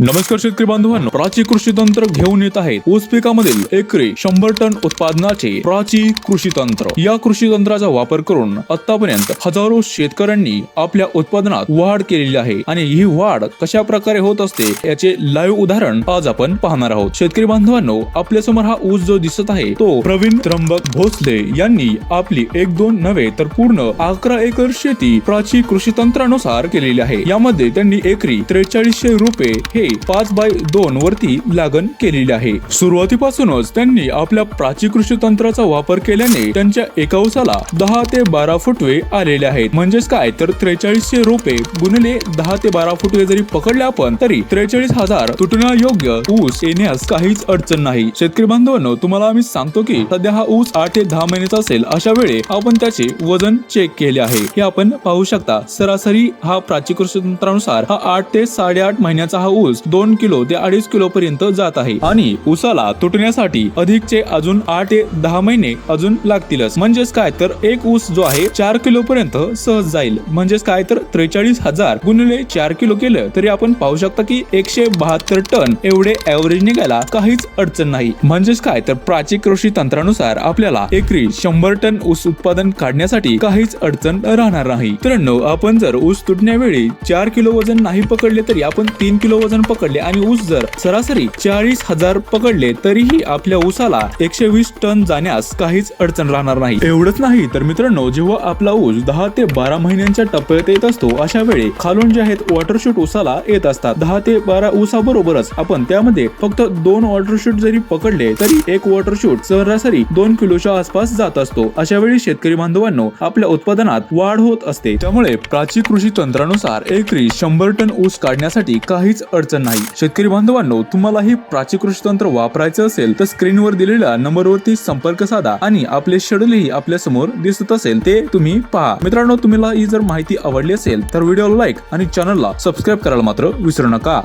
नमस्कार शेतकरी बांधवांनो प्राची कृषी तंत्र घेऊन येत आहेत. ऊस पिकामधील एकरी शंभर टन उत्पादनाचे प्राची कृषी तंत्र. या कृषी तंत्राचा वापर करून आतापर्यंत हजारो शेतकऱ्यांनी आपल्या उत्पादनात वाढ केलेली आहे. आणि ही वाढ कशा प्रकारे होत असते याचे लाईव्ह उदाहरण आज आपण पाहणार आहोत. शेतकरी बांधवांनो आपल्यासमोर हा ऊस जो दिसत आहे तो प्रवीण त्र्यंबक भोसले यांनी आपली एक दोन नव्हे तर पूर्ण अकरा एकर शेती प्राची कृषी तंत्रानुसार केलेली आहे. यामध्ये त्यांनी एकरी त्रेचाळीसशे रुपये हे पाच बाय दोन वरती लागण केलेली आहे. सुरुवातीपासूनच त्यांनी आपल्या प्राची कृषी तंत्राचा वापर केल्याने त्यांच्या एका उसाला दहा ते बारा फुटवे आलेले आहेत. म्हणजेच काय? तर त्रेचाळीसशे रोपे गुणिले दहा ते बारा फुटवे जरी पकडले आपण तरी त्रेचाळीस हजार तुटण्यायोग्य ऊस येण्यास काहीच अडचण नाही. शेतकरी बांधवांनो तुम्हाला आम्ही सांगतो की सध्या हा ऊस आठ ते दहा महिन्याचा असेल अशा वेळी आपण त्याचे वजन चेक केले आहे. हे आपण पाहू शकता. सरासरी हा प्राची कृषी तंत्रानुसार हा आठ ते साडेआठ महिन्याचा हा ऊस दोन किलो ते अडीच किलो पर्यंत जात आहे. आणि ऊसाला तुटण्यासाठी अधिकचे अजून आठ ते दहा महिने अजून लागतीलच. म्हणजेच काय तर एक ऊस जो आहे चार किलो पर्यंत सहज जाईल. म्हणजेच काय तर त्रेचाळीस हजार गुणिले चार किलो केलं तरी आपण पाहू शकता की एकशे बहात्तर टन एवढे एव्हरेज निघायला काहीच अडचण नाही. म्हणजेच काय तर प्राची कृषी तंत्रानुसार आपल्याला एकरी शंभर टन ऊस उत्पादन काढण्यासाठी काहीच अडचण राहणार नाही. मित्रांनो आपण जर ऊस तुटण्यावेळी चार किलो वजन नाही पकडले तरी आपण तीन किलो वजन पकडले आणि ऊस जर सरासरी चाळीस हजार पकडले तरीही आपल्या ऊसाला एकशे वीस टन जाण्यास काहीच अडचण राहणार नाही. एवढंच नाही तर मित्रांनो जेव्हा आपला ऊस दहा ते बारा महिन्यांच्या टप्प्यात येत असतो अशा वेळी खालून जे आहेत वॉटरशूट ऊसाला येत असतात. दहा ते बारा ऊसाबरोबरच आपण त्यामध्ये फक्त दोन वॉटरशूट जरी पकडले तरी एक वॉटरशूट सरासरी दोन किलोच्या आसपास जात असतो. अशा वेळी शेतकरी बांधवांनो आपल्या उत्पादनात वाढ होत असते. त्यामुळे प्राची कृषी तंत्रानुसार एकरी शंभर टन ऊस काढण्यासाठी काहीच अडचण अडचण नाही. शेतकरी बांधवांनो तुम्हालाही प्राची कृषी तंत्र वापरायचं असेल तर स्क्रीनवर दिलेल्या नंबरवरती संपर्क साधा आणि आपले शेड्यूलही आपल्यासमोर दिसत असेल ते तुम्ही पहा. मित्रांनो तुम्हाला ही जर माहिती आवडली असेल तर व्हिडिओला लाईक आणि चॅनलला सबस्क्राईब करायला मात्र विसरू नका.